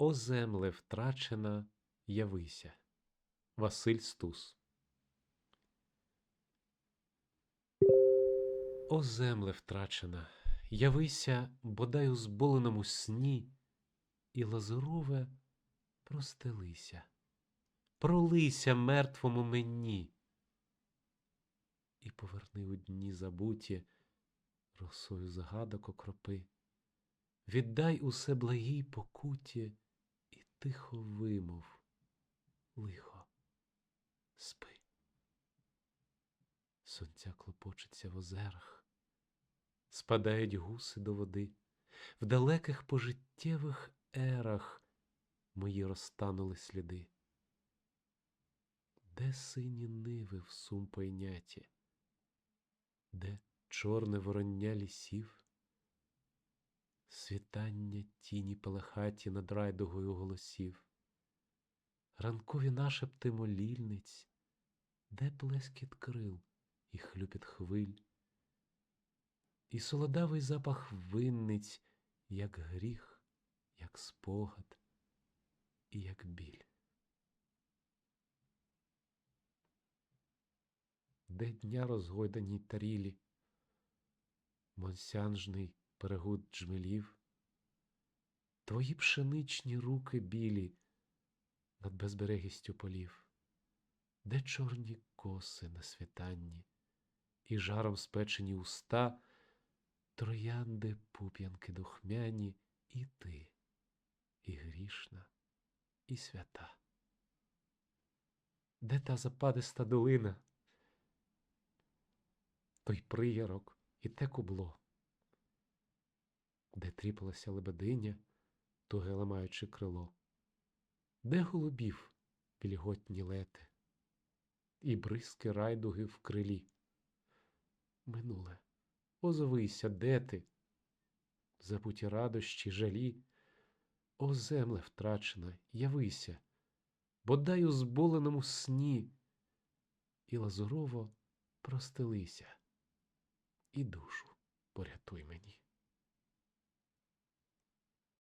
О земле втрачена, явися. Василь Стус. О земле втрачена, явися, бодай у зболеному сні, і лазурове простелися, пролися мертвому мені, і поверни у дні забуті росою згадок окропи, віддай усе благій покуті тихо вимов, лихо, спи. Сонця клопочеться в озерах, спадають гуси до води, в далеких пожиттєвих ерах мої розтанули сліди. Де сині ниви в сум пойняті, де чорне вороння лісів, світання тіні пелехаті над райдугою голосів, ранкові нашепти молільниць, де плескіт крил і хлюпіт хвиль, і солодавий запах винниць, як гріх, як спогад і як біль. Де дня розгойданій тарілі, монсянжний перегуд джмелів, твої пшеничні руки білі над безберегістю полів, де чорні коси на світанні, і жаром спечені уста, троянди пуп'янки духмяні, і ти, і грішна, і свята. Де та западиста долина, той приярок і те кубло, де тріпалася лебединя, туге ламаючи крило, де голубів вільготні лети, і бризки райдуги в крилі. Минуле, озовися, де ти? Забуті радощі, жалі, о земле втрачена, явися, бодай у зболеному сні, і лазурово простелися, і душу порятуй мені.